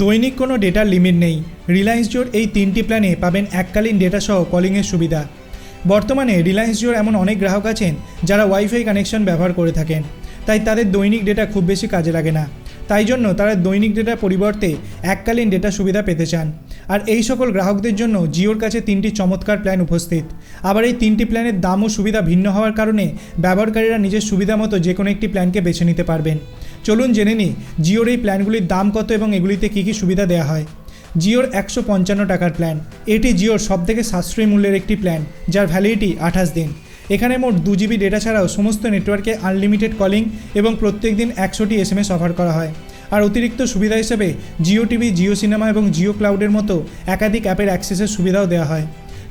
দৈনিক কোনো ডেটার লিমিট নেই। রিলায়েন্স জিওর এই তিনটি প্ল্যানে পাবেন এককালীন ডেটা সহ কলিংয়ের সুবিধা। বর্তমানে রিলায়েন্স জিওর এমন অনেক গ্রাহক আছেন যারা ওয়াইফাই কানেকশন ব্যবহার করে থাকেন। তাই তাদের দৈনিক ডেটা খুব বেশি কাজে লাগে না। তাই জন্য তারা দৈনিক ডেটার পরিবর্তে এককালীন ডেটা সুবিধা পেতে চান। আর এই সকল গ্রাহকদের জন্য জিওর কাছে তিনটি চমৎকার প্ল্যান উপস্থিত। আবার এই তিনটি প্ল্যানের দাম ও সুবিধা ভিন্ন হওয়ার কারণে ব্যবহারকারীরা নিজের সুবিধা মতো যে কোনো একটি প্ল্যানকে বেছে নিতে পারবেন। চলুন জেনে নিই, জিওর এই প্ল্যানগুলির দাম কত এবং এগুলিতে কী কী সুবিধা দেওয়া হয়। জিওর একশো পঞ্চান্ন টাকার প্ল্যান। এটি জিওর সবথেকে সাশ্রয়ী মূল্যের একটি প্ল্যান, যার ভ্যালিডিটি আঠাশ দিন। এখানে মোট দু জিবি ডেটা ছাড়াও সমস্ত নেটওয়ার্কে আনলিমিটেড কলিং এবং প্রত্যেক দিন একশোটি এস এম এস অফার করা হয়। আর অতিরিক্ত সুবিধা হিসেবে জিও টিভি, জিও সিনেমা এবং জিও ক্লাউডের মতো একাধিক অ্যাপের অ্যাক্সেসের সুবিধাও দেওয়া হয়।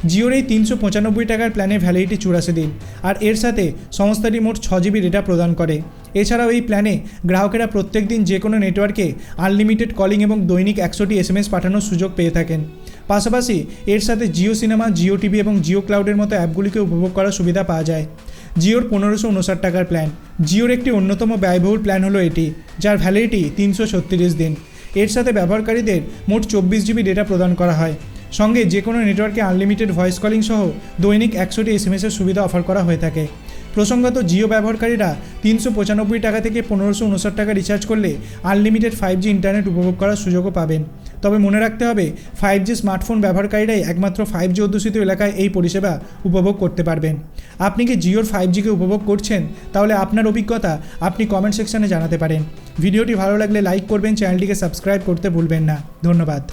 জিওর এই তিনশো পঁচানব্বই টাকার প্ল্যানের ভ্যালিডিটি চুরাশি দিন। আর এর সাথে সংস্থাটি মোট ছ জিবি ডেটা প্রদান করে। এছাড়াও এই প্ল্যানে গ্রাহকেরা প্রত্যেক দিন যে কোনো নেটওয়ার্কে আনলিমিটেড কলিং এবং দৈনিক একশোটি এস এম এস পাঠানোর সুযোগ পেয়ে থাকেন। পাশাপাশি এর সাথে জিও সিনেমা জিও টিভি এবং জিও ক্লাউডের মতো অ্যাপগুলিকে উপভোগ করার সুবিধা পাওয়া যায়। জিওর পনেরোশো উনষাট টাকার প্ল্যান জিওর একটি অন্যতম ব্যয়বহুল প্ল্যান হলো এটি, যার ভ্যালিডিটি তিনশো ছত্রিশ দিন। এর সাথে ব্যবহারকারীদের মোট চব্বিশ জিবি ডেটা প্রদান করা হয়। সঙ্গে যে কোনো নেটওয়ার্কে আনলিমিটেড ভয়েস কলিং সহ দৈনিক একশোটি এস এসের সুবিধা অফার করা হয়ে থাকে। প্রসঙ্গত, জিও ব্যবহারকারীরা তিনশো পঁচানব্বই টাকা থেকে পনেরোশো উনষাট টাকা রিচার্জ করলে আনলিমিটেড ফাইভ জি ইন্টারনেট উপভোগ করার সুযোগও পাবেন। তবে মনে রাখতে হবে ফাইভ জি স্মার্টফোন ব্যবহারকারীরাই একমাত্র ফাইভ জি অধ্যুষিত এলাকায় এই পরিষেবা উপভোগ করতে পারবেন। আপনি কি জিওর ফাইভ জিকে উপভোগ করছেন? তাহলে আপনার অভিজ্ঞতা আপনি কমেন্ট সেকশনে জানাতে পারেন। ভিডিওটি ভালো লাগলে লাইক করবেন, চ্যানেলটিকে সাবস্ক্রাইব করতে ভুলবেন না। ধন্যবাদ।